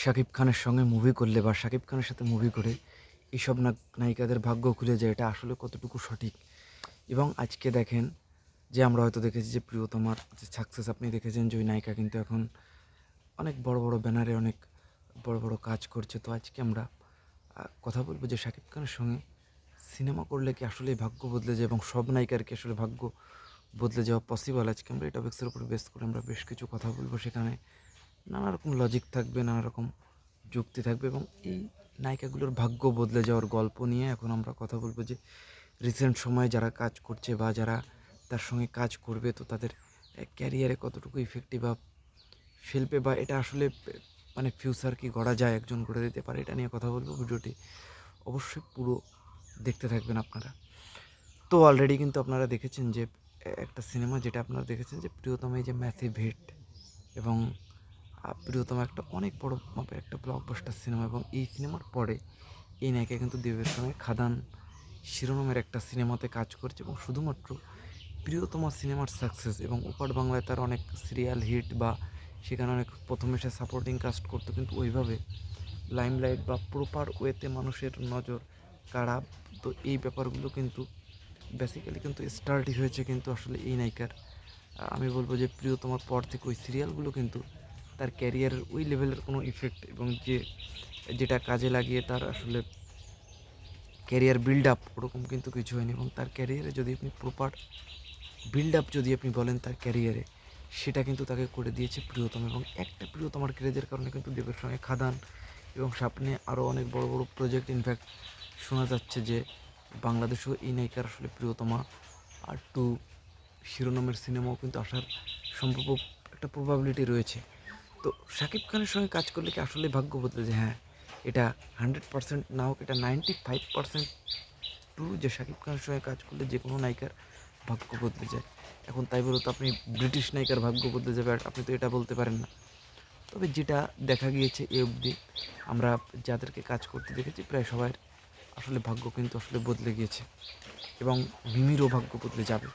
শাকিব খানের সঙ্গে মুভি করলে বা শাকিব খানের সাথে মুভি করে এইসব নায়িকাদের ভাগ্য খুলে যায়, এটা আসলে কতটুকু সঠিক? এবং আজকে দেখেন যে আমরা হয়তো দেখেছি যে প্রিয়তমার যে সাকসেস আপনি দেখেছেন যে ওই নায়িকা কিন্তু এখন অনেক বড় বড় ব্যানারে অনেক বড় বড় কাজ করছে। তো আজকে আমরা কথা বলব যে শাকিব খানের সঙ্গে সিনেমা করলে কি আসলে ভাগ্য বদলে যায় এবং সব নায়িকার কি আসলে ভাগ্য বদলে যাওয়া পসিবল আজকে আমরা এই টপিক্সের উপর বেস করে আমরা বেশ কিছু কথা বলব সেখানে। নানা রকম লজিক থাকবে, নানা রকম যুক্তি থাকবে এবং এই নায়িকাগুলোর ভাগ্য বদলে যাওয়ার গল্প নিয়ে এখন আমরা কথা বলব যে রিসেন্ট সময়ে যারা কাজ করছে বা যারা তার সঙ্গে কাজ করবে তো তাদের ক্যারিয়ারে কতটুকু ইফেক্টিভ বা ফেলবে বা এটা আসলে মানে ফিউচার কি গড়া যায় একজন গড়ে দিতে পারে এটা নিয়ে কথা বলব ভিডিওটি অবশ্যই পুরো দেখতে থাকবেন আপনারা। তো অলরেডি কিন্তু আপনারা দেখেছেন যে একটা সিনেমা যেটা আপনারা দেখেছেন যে প্রিয়তম এই যে ম্যাথি ভেট এবং প্রিয়তম একটা অনেক বড় মাপের একটা ব্লকবাস্টার সিনেমা এবং এই সিনেমার পরে এই নায়িকা কিন্তু দেবের সঙ্গে খাদান শিরোনামের একটা সিনেমাতে কাজ করছে এবং শুধুমাত্র প্রিয়তম সিনেমার সাকসেস এবং উপার বাংলায় তার অনেক সিরিয়াল হিট বা সেখানে অনেক প্রথমে সে সাপোর্টিং কাস্ট করতো, কিন্তু ওইভাবে লাইমলাইট বা প্রপার ওয়েতে মানুষের নজর কাড়া তো এই ব্যাপারগুলো কিন্তু বেসিক্যালি কিন্তু স্টার্টই হয়েছে কিন্তু আসলে এই নায়িকার। আমি বলব যে প্রিয়তমার পর থেকে ওই সিরিয়ালগুলো কিন্তু তার ক্যারিয়ারের ওই লেভেলের কোনো ইফেক্ট এবং যে, যেটা কাজে লাগিয়ে তার আসলে ক্যারিয়ার বিল্ড আপ ওরকম কিন্তু কিছু হয়নি এবং তার ক্যারিয়ারে যদি আপনি প্রপার বিল্ড আপ যদি আপনি বলেন তার ক্যারিয়ারে সেটা কিন্তু তাকে করে দিয়েছে প্রিয়তম এবং একটা প্রিয়তমার ক্রেজের কারণে কিন্তু দেবের সঙ্গে খাদান এবং সামনে আরও অনেক বড় বড় প্রজেক্ট ইনফ্যাক্ট শোনা যাচ্ছে যে বাংলাদেশেও এই নায়িকার আসলে প্রিয়তমা আর টু শিরোনামের সিনেমাও কিন্তু আসার সম্ভব একটা প্রবাবিলিটি রয়েছে। তো শাকিব খানের সঙ্গে কাজ করলে কি আসলে ভাগ্য বদলে যে হ্যাঁ এটা হান্ড্রেড পার্সেন্ট না হোক, এটা নাইনটি ফাইভ পার্সেন্ট ট্রু যে শাকিব খানের সঙ্গে কাজ করলে যে কোনো নায়িকার ভাগ্য বদলে যায়। এখন তাই বলে তো, আপনি ব্রিটিশ নায়িকার ভাগ্য বদলে যাবে আর আপনি তো এটা বলতে পারেন না। তবে যেটা দেখা গিয়েছে এ অবধি, আমরা যাদেরকে কাজ করতে দেখেছি, প্রায় সবার আসলে ভাগ্য কিন্তু আসলে বদলে গিয়েছে এবং মিমিরও ভাগ্য বদলে যাবে।